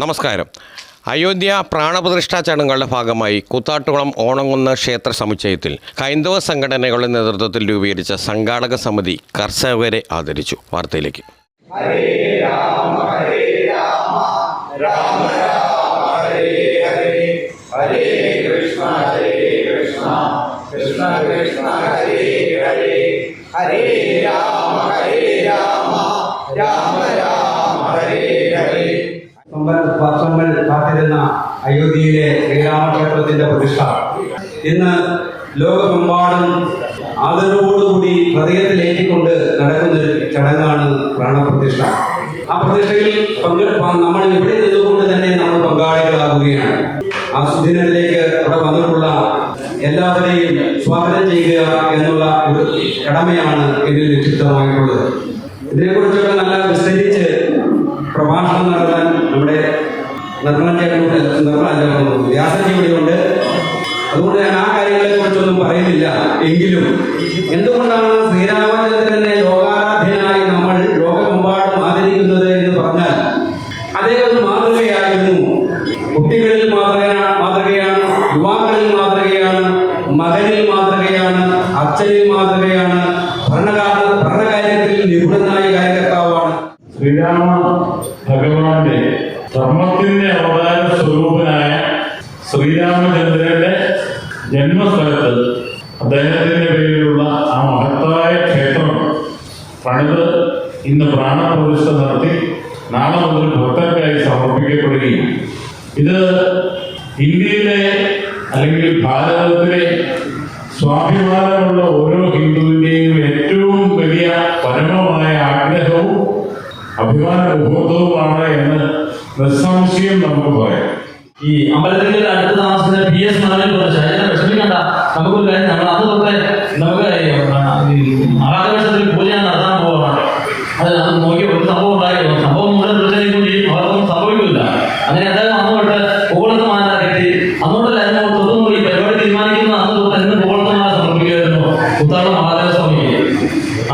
നമസ്കാരം. അയോധ്യ പ്രാണപ്രതിഷ്ഠാ ചടങ്ങുകളുടെ ഭാഗമായി കുത്താട്ടുകുളം ഓണംകുന്ന് ക്ഷേത്ര സമുച്ചയത്തിൽ ഹൈന്ദവ സംഘടനകളുടെ നേതൃത്വത്തിൽ രൂപീകരിച്ച സംഘാടക സമിതി കർഷകരെ ആദരിച്ചു. വാർത്തയിലേക്ക്. ഒമ്പത് വർഷങ്ങൾ കാത്തിരുന്ന അയോധ്യയിലെ ശ്രീരാമക്ഷേത്രത്തിന്റെ പ്രതിഷ്ഠ. ഇന്ന് ലോകമെമ്പാടും ആദരവോടുകൂടി ഹൃദയത്തിലേറ്റിക്കൊണ്ട് നടക്കുന്ന ഒരു ചടങ്ങാണ് പ്രാണപ്രതിഷ്ഠ. ആ പ്രതിഷ്ഠയിൽ പങ്കെടുപ്പാൻ നമ്മൾ ഇവിടെ നിന്നുകൊണ്ട് തന്നെ നമ്മൾ പങ്കാളികളാകുകയാണ്. ആ സുദിനത്തിലേക്ക് ഇവിടെ വന്നിട്ടുള്ള എല്ലാവരെയും സ്വാഗതം ചെയ്യുക എന്നുള്ള ഒരു കടമയാണ് ഇതിൽ നിക്ഷിപ്തമായിട്ടുള്ളത്. ഇതിനെക്കുറിച്ചൊക്കെ നല്ല വിസ്തരിച്ച് പ്രഭാഷണം നടത്താൻ നമ്മുടെ നിർമ്മലജയുടെ നിർമ്മല വ്യാസജി ഇവിടെയുണ്ട്. അതുകൊണ്ട് ഞാൻ ആ കാര്യങ്ങളെ കുറിച്ചൊന്നും പറയുന്നില്ല. എങ്കിലും എന്തുകൊണ്ടാണ് ശ്രീരാമചന്ദ്രനെ ലോകാരാധ്യനായി നമ്മൾ ലോകമെമ്പാടും ആദരിക്കുന്നത് എന്ന് പറഞ്ഞാൽ അദ്ദേഹം മാതൃകയായിരുന്നു. കുട്ടികളിൽ മാതൃകയാണ് മാതൃകയാണ് യുവാക്കളിൽ മാതൃകയാണ് മകനിൽ മാതൃകയാണ് അച്ഛനിൽ മാതൃകയാണ് ഭരണകാല ഭരണകാര്യത്തിൽ നിപുണനായ കാര്യകർത്താവാണ് ശ്രീരാമ ഭഗവാന്റെ ധർമ്മത്തിന്റെ അവതാര സ്വരൂപനായ ശ്രീരാമചന്ദ്രന്റെ ജന്മസ്ഥലത്ത് അദ്ദേഹത്തിന്റെ പേരിലുള്ള ആ മഹത്തായ ക്ഷേത്രം പണിത് ഇന്ന് പ്രാണപ്രതിഷ്ഠ നടത്തി നാളെ മുതൽ ഭക്തർക്കായി സമർപ്പിക്കപ്പെടുകയും ഇത് ഇന്ത്യയിലെ അല്ലെങ്കിൽ ഭാരതത്തിലെ സ്വാഭിമാനമുള്ള ഓരോ ഹിന്ദുവിന്റെയും ഏറ്റവും വലിയ ആഗ്രഹവും അഭിമാന ബോധവുമാണ് എന്ന് നിസ്സംശയം നമുക്ക് പറയാം. ഈ അമ്പലത്തിൽ അടുത്ത് താമസിക്കുന്ന പി എസ് മലയിൽ അതിനെ വിഷമിക്കണ്ട. കാര്യം നമ്മൾ അത് തൊട്ടേ നമുക്ക് മഹാദേവക്ഷത്തിൽ പൂജ നടത്താൻ പോകണം അത് നോക്കി ഒരു സംഭവം ഉണ്ടായി സംഭവം മുഴുവൻ പ്രചരിക്കും ചെയ്യും അവർക്കൊന്നും സംഭവിക്കില്ല. അങ്ങനെ അദ്ദേഹം അന്ന് തൊട്ട് പൂവളത്ത് മാല കെട്ടി പരിപാടി തീരുമാനിക്കുന്ന അന്ന് തൊട്ട് എന്ന് പൂവളത്ത് മാല സമർപ്പിക്കുമായിരുന്നു. കുത്താള മഹാദേവ സ്വാമിക്ക്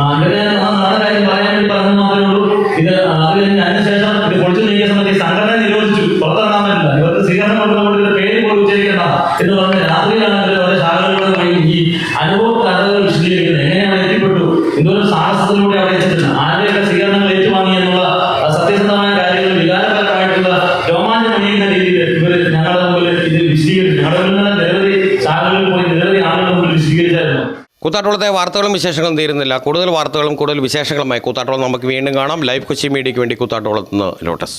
അങ്ങനെ നാളെ കാര്യം പറയാൻ വേണ്ടി പറഞ്ഞു സ്വീകരണം കൊടുക്കുമ്പോൾ പേര് പോലും ഉച്ചരിക്കണ്ട എന്ന് പറഞ്ഞ രാത്രിയിലാണ് അവരെ ശാഖകളിലൂടെ ഈ അനുഭവ കഥകൾ വിശദീകരിക്കുന്നത്. എങ്ങനെയാണ് എത്തിപ്പെട്ടു? എന്തോരം സാഹസത്തിലൂടെ അവിടെ എത്തിച്ചിട്ടുണ്ട് ആരുടെയൊക്കെ സ്വീകരണങ്ങൾ ഏറ്റുവാങ്ങി എന്നുള്ള സത്യസന്ധമായ കാര്യങ്ങൾ വികാരപരമായിട്ടുള്ള രോമാഞ്ചമണിയുന്ന രീതിയിൽ ഇവർ ഞങ്ങളുടെ മുമ്പിൽ ഇത് വിശദീകരിച്ചു. ഞങ്ങളുടെ നിരവധി ശാഖകളിൽ പോയി നിരവധി ആളുകളുടെ മുമ്പിൽ വിശദീകരിച്ചായിരുന്നു. കൂത്താട്ടോളത്തെ വാർത്തകളും വിശേഷങ്ങളും തീരുന്നില്ല. കൂടുതൽ വാർത്തകളും കൂടുതൽ വിശേഷങ്ങളുമായി കൂത്താട്ടോളം നമുക്ക് വീണ്ടും കാണാം. ലൈവ് കൊച്ചി മീഡിയയ്ക്ക് വേണ്ടി കൂത്താട്ടോളത്ത് നിന്ന് ലോട്ടസ്.